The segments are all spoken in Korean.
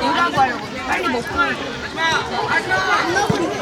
뭐라고 하려고 빨리 먹고 안 먹으면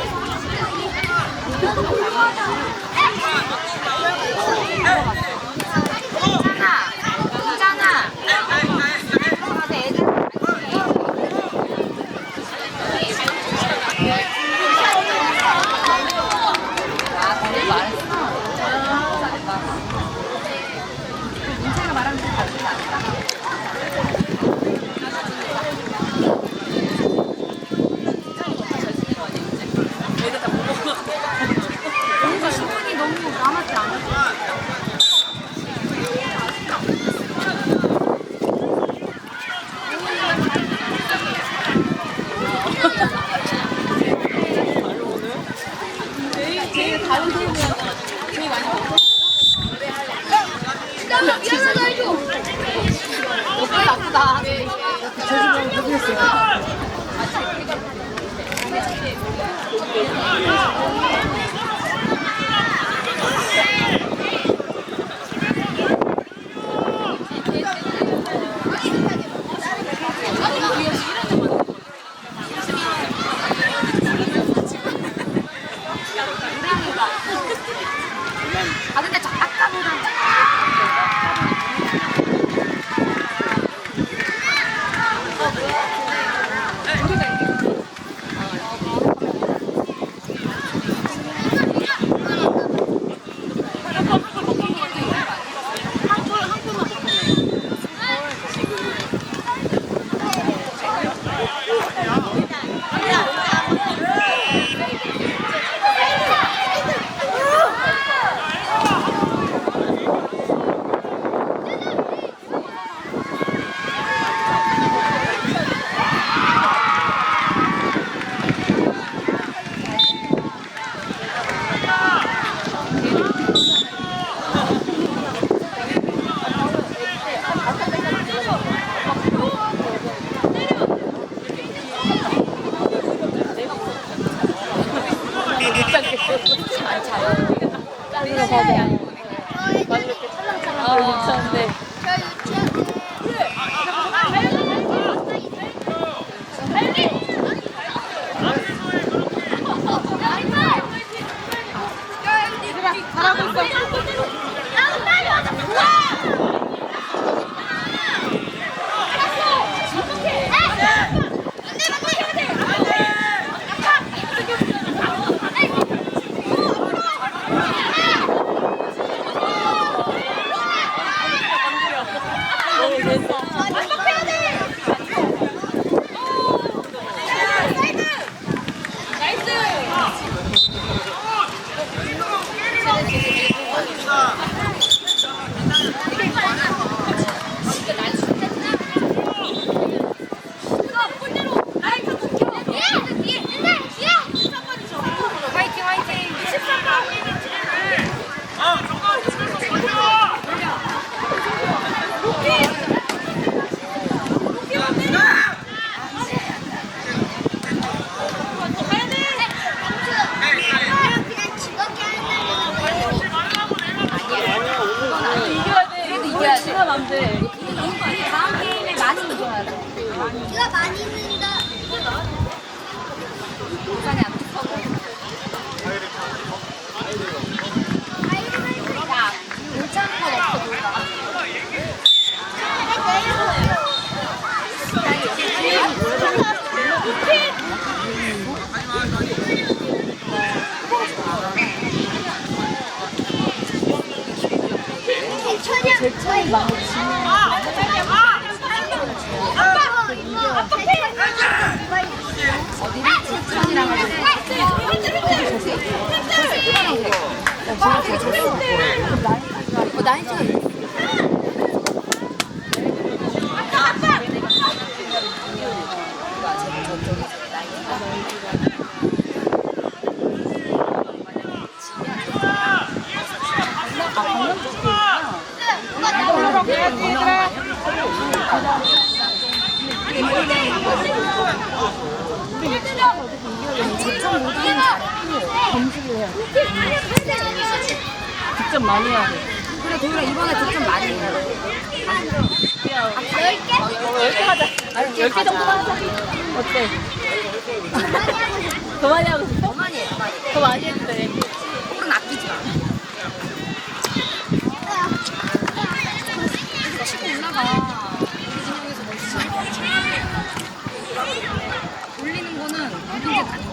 나. 저주면 포기했어요. 아 근데 저 Xe. 아, 네. 어, 나인 어, 나인 그냥 득점 많이 해야 돼. 그래 도율아 이번에 득점 많이 해. 열개 하자. 아니 열개 정도만 하자. 어때? 더 많이 하고 싶어? 더 많이 해. 더 많이 해도 돼. 그건 아끼지 마. 올라가. 우리 진영에서 멋있어. 올리는 거는 문제가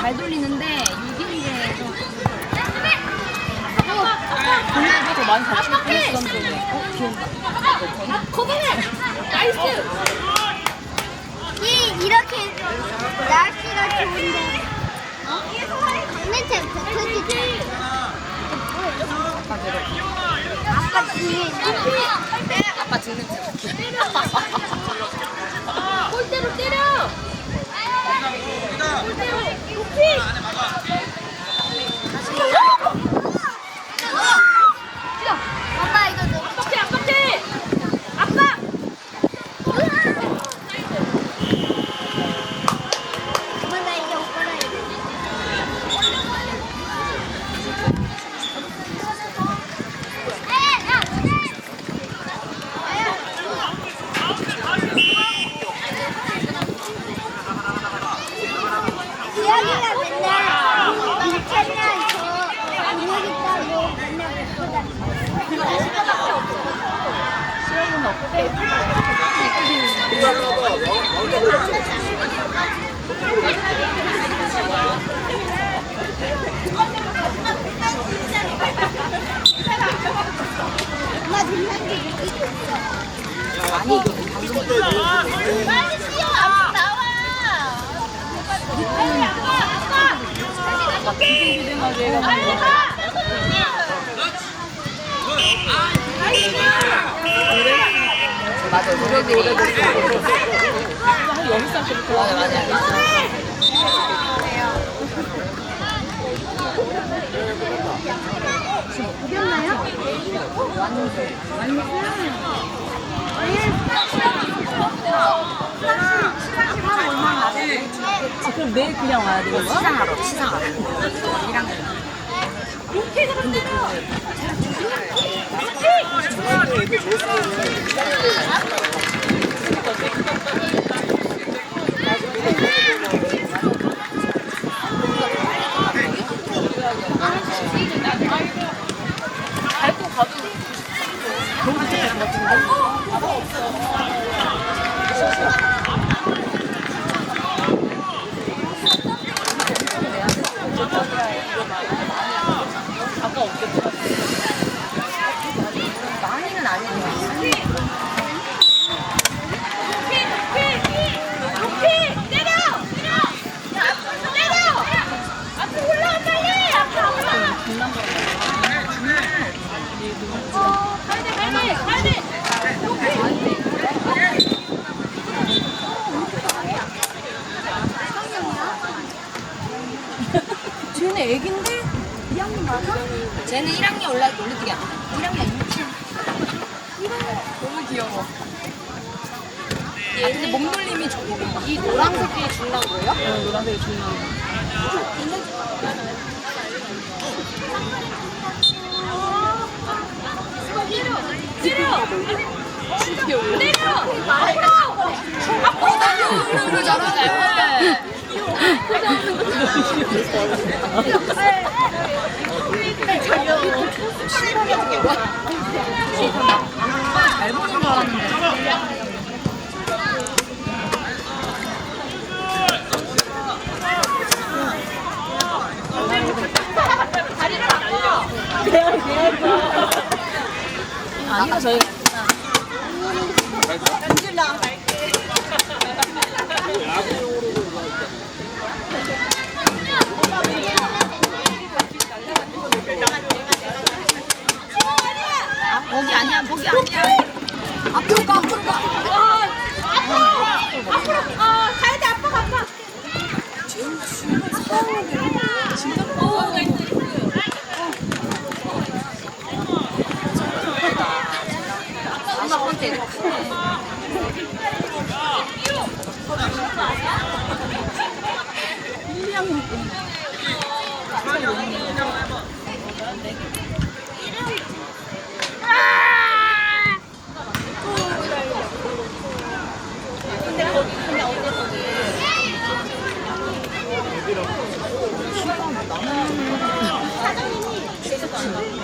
잘 돌리는데 이기는 게 좀. 본인이 더 많이 잘 치고 부담스러운데. 어, 귀여운다. 거기는 나이스. 이 이렇게 날씨가 좋은데 어? 강매체 뱉어지지 아빠 뒤에 아빠 죽는 척. 골대로 때려! 아빠 이거 너무 앞에, 앞에! 아빠! 엄마 나 이제 옷 갈아야 돼 지영이가 맨날 인천이랑 저 분위기 따고 맨날 뵙고 시험은 없대. 엄마 등산기 느끼고 있어 아니 아빠 아빠. 맞아 노래들이 살 때부터. 맞아 맞아 아, 그럼 내일 그냥 와야 되는 거야? 시상하러 시상하러 1학년 밟고 가도 좋을 것 같은데? 아까 없겠다. 많이는 아니고 쟤네 애긴데? 쟤는 1학년 올라 올리기야 1학년 유치원 너무 귀여워. 얘는 몸놀림이 저거 이 노란색이 중요한 거예요? 어, 노란색이 중요한 너무 잘하네 잘 보는 줄 알았는데 아니가 저희 거기 아니야 거기 아니야 앞으로 가 앞으로 가 엄마 번째 저건 진짜 사장님이 계셨잖아.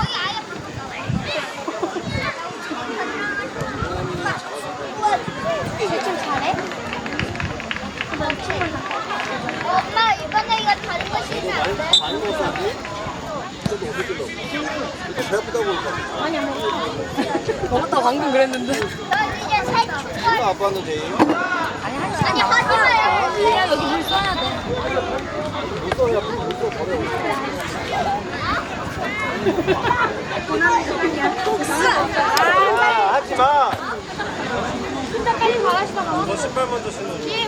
이거 다른 거 시면 안 돼? 많이 먹어서 안 돼? 그래도 어떻게 끝나? 이렇게 배 아프다고 그러니까. 아니 안 먹어. 먹었다 방금 그랬는데. 너 이제 살 엄마 걸. 아빠는 제일 아니 하지 마요. 그냥 여기 물 써야 돼. 못 써야 못 써, 버려. 아, 하지 마. 진짜 빨리 가라시다 가. 너 신발 먼저 신어. 여기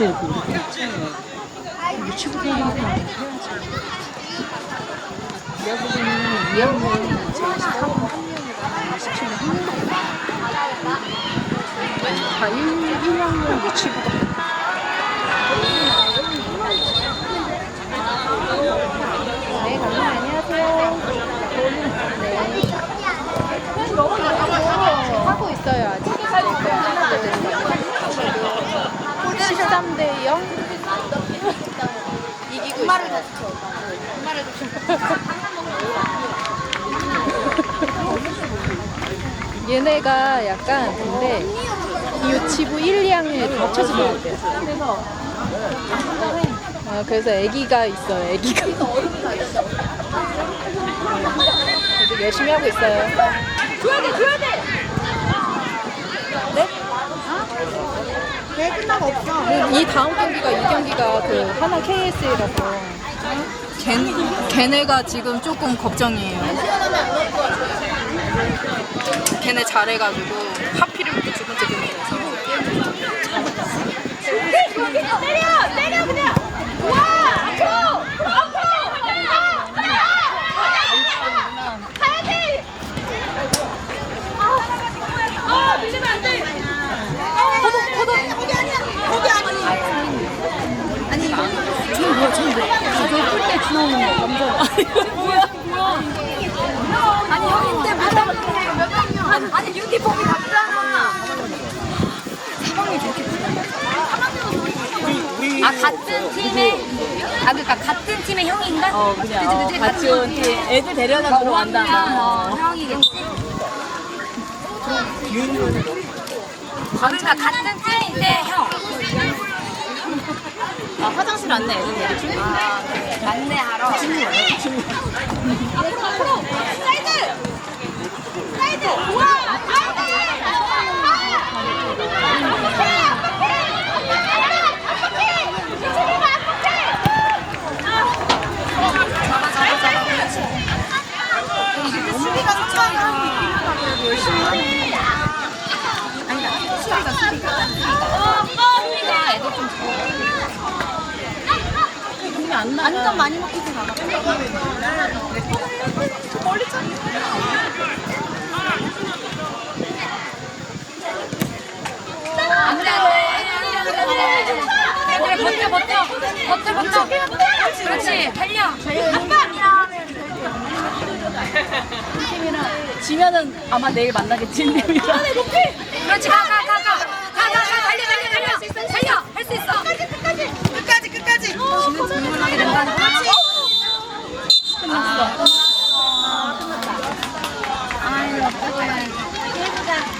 으 로 들어와. 알겠지? 오늘 그만 먹어. 어떻게 알아? 내리가 여기서 지금 몇, 몇 번째? 유치부 대학교 내가 보기에는 2학년 제가 14번 한 명이다 17년 한 명이다 다 1, 1학년 유치부가 네, 감독님 안녕하세요. 네. 하고 있어요, 아직. 네, 거의 하나 더 되는 것 같아요. 13대 0. 있어요. 얘네가 약간 근데 유치부 1, 2학년에 다 합쳐서 나왔대요. 그래서 아, 그래서 아기가 있어요. 아기가. 아주 열심히 하고 있어요. 줘야 돼, 줘야 돼. 네? 왜 끝나고 없어? 이 다음 경기가 이 경기가 그 하나 KS라서 걔, 걔네가 지금 조금 걱정이에요. 걔네 잘해가지고 하필이면 또두 번째 경기라서 때려! 때려 그냥! 와! 앞으로! 앞으로! 가야지! 아, 밀리면 안 돼! 허벅 허벅 거기 아니야! 거기 아니야! 아니 저는 뭐야 저는 뭐야 저 뿔때 주 나오는 거 남자 뭐야 뭐야 아니 형인데 몇 학년이에요? 몇 학년? 아니 유니폼이 같잖아. 우리, 아 같은 팀의 아 그러니까 같은 팀의 형인가? 어 그냥 그치, 그치, 어, 같이 온 팀. 애들 데려다 그러면 간다 어, 형이겠지. 그러니까 같은 팀인데 형. 아 화장실 안내 애들 데려줘 아, 안내하러. 사이드! 사이드! 와! 많이 먹고 좀 나가. 멀리 차. 안돼 안돼 안돼 버텨 버텨 버텨 버텨 그렇지 달려 팀이랑 지면은 아마 내일 만나겠지 팀이랑 그렇지 가 가 가 가 가 가 가. 달려 달려 달려. 달려 할 수 있어. 아, 질문하게 된다니까. 끝났어.